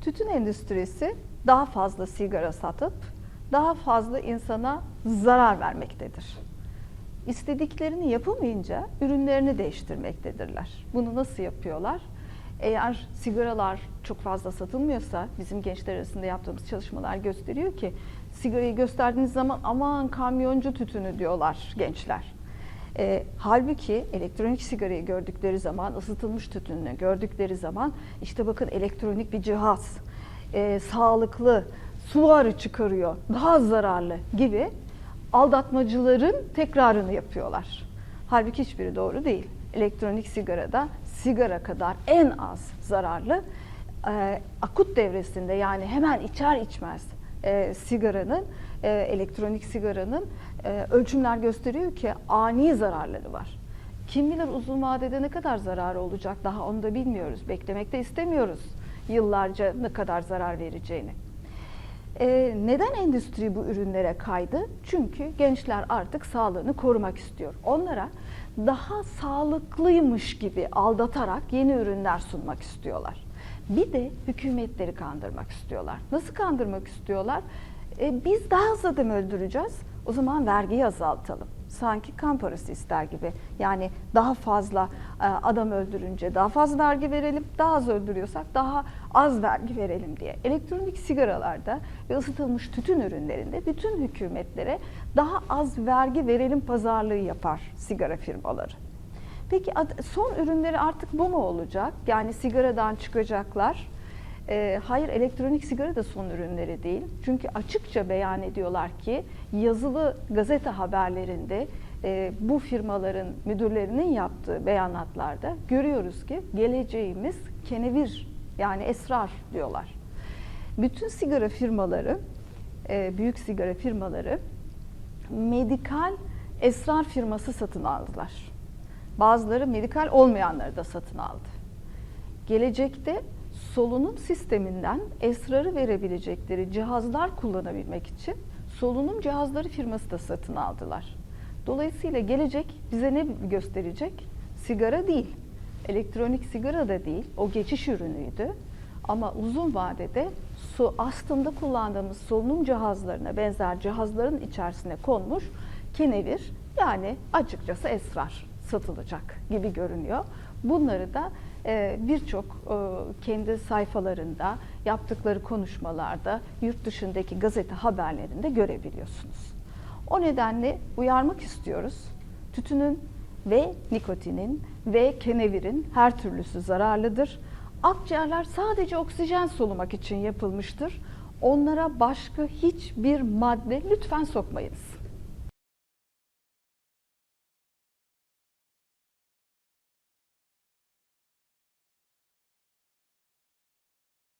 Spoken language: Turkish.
Tütün endüstrisi daha fazla sigara satıp daha fazla insana zarar vermektedir. İstediklerini yapamayınca ürünlerini değiştirmektedirler. Bunu nasıl yapıyorlar? Eğer sigaralar çok fazla satılmıyorsa bizim gençler arasında yaptığımız çalışmalar gösteriyor ki sigarayı gösterdiğiniz zaman aman kamyoncu tütünü diyorlar gençler. E, halbuki elektronik sigarayı gördükleri zaman, ısıtılmış tütününü gördükleri zaman işte bakın elektronik bir cihaz, e, sağlıklı, su çıkarıyor, daha zararlı gibi aldatmacıların tekrarını yapıyorlar. Halbuki hiçbiri doğru değil. Elektronik sigarada sigara kadar en az zararlı e, akut devresinde yani hemen içer içmez e, sigaranın, e, elektronik sigaranın e, ölçümler gösteriyor ki ani zararları var. Kim bilir uzun vadede ne kadar zararı olacak daha onu da bilmiyoruz. Beklemek de istemiyoruz yıllarca ne kadar zarar vereceğini. Ee, neden endüstri bu ürünlere kaydı? Çünkü gençler artık sağlığını korumak istiyor. Onlara daha sağlıklıymış gibi aldatarak yeni ürünler sunmak istiyorlar. Bir de hükümetleri kandırmak istiyorlar. Nasıl kandırmak istiyorlar? Ee, biz daha az adam öldüreceğiz. O zaman vergiyi azaltalım. Sanki kan parası ister gibi. Yani daha fazla e, adam öldürünce daha fazla vergi verelim, daha az öldürüyorsak daha az vergi verelim diye. Elektronik sigaralarda ve ısıtılmış tütün ürünlerinde bütün hükümetlere daha az vergi verelim pazarlığı yapar sigara firmaları. Peki son ürünleri artık bu mu olacak? Yani sigaradan çıkacaklar. E, hayır elektronik sigara da son ürünleri değil. Çünkü açıkça beyan ediyorlar ki yazılı gazete haberlerinde e, bu firmaların müdürlerinin yaptığı beyanatlarda görüyoruz ki geleceğimiz kenevir yani esrar diyorlar. Bütün sigara firmaları, e, büyük sigara firmaları medikal esrar firması satın aldılar. Bazıları medikal olmayanları da satın aldı. Gelecekte solunum sisteminden esrarı verebilecekleri cihazlar kullanabilmek için solunum cihazları firması da satın aldılar. Dolayısıyla gelecek bize ne gösterecek? Sigara değil, elektronik sigara da değil, o geçiş ürünüydü. Ama uzun vadede su aslında kullandığımız solunum cihazlarına benzer cihazların içerisine konmuş kenevir yani açıkçası esrar satılacak gibi görünüyor. Bunları da e, birçok e, kendi sayfalarında yaptıkları konuşmalarda yurt dışındaki gazete haberlerinde görebiliyorsunuz. O nedenle uyarmak istiyoruz. Tütünün ve nikotinin ve kenevirin her türlüsü zararlıdır. Akciğerler sadece oksijen solumak için yapılmıştır. Onlara başka hiçbir madde lütfen sokmayınız.